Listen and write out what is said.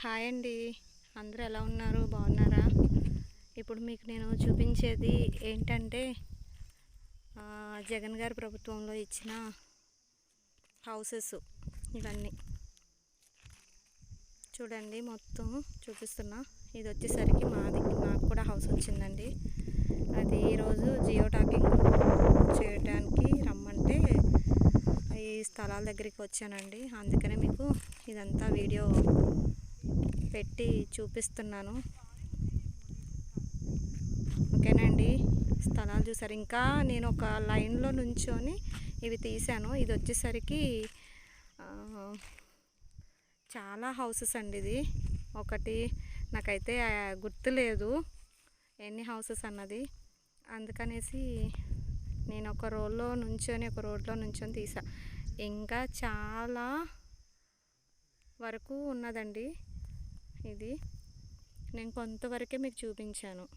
Hi అండి. అందరూ ఎలా ఉన్నారు? బాగున్నారా? ఇప్పుడు మీకు నేను చూపించేది ఏంటంటే జగన్ గారి ప్రభుత్వంలో ఇచ్చిన హౌసెస్ ఇవన్నీ. చూడండి మొత్తం చూపిస్తున్నా. ఇది వచ్చేసరికి మాది. నాకు కూడా హౌస్ వచ్చిందండి. అది ఈరోజు జియో టాకింగ్ చేయడానికి రమ్మంటే ఈ స్థలాల దగ్గరికి వచ్చానండి. అందుకనే మీకు ఇదంతా వీడియో పెట్టి చూపిస్తున్నాను. ఓకేనండి. స్థలాలు చూసారు. ఇంకా నేను ఒక లైన్లో నుంచొని ఇవి తీశాను. ఇది వచ్చేసరికి చాలా హౌసెస్ అండి ఇది. ఒకటి నాకైతే గుర్తులేదు ఎన్ని హౌసెస్ అన్నది. అందుకనేసి నేను ఒక రోడ్లో నుంచొని ఒక రోడ్లో నుంచొని తీసా. ఇంకా చాలా వరకు ఉన్నదండి. ఇది. నేను కొంతవరకే మీకు చూపించాను.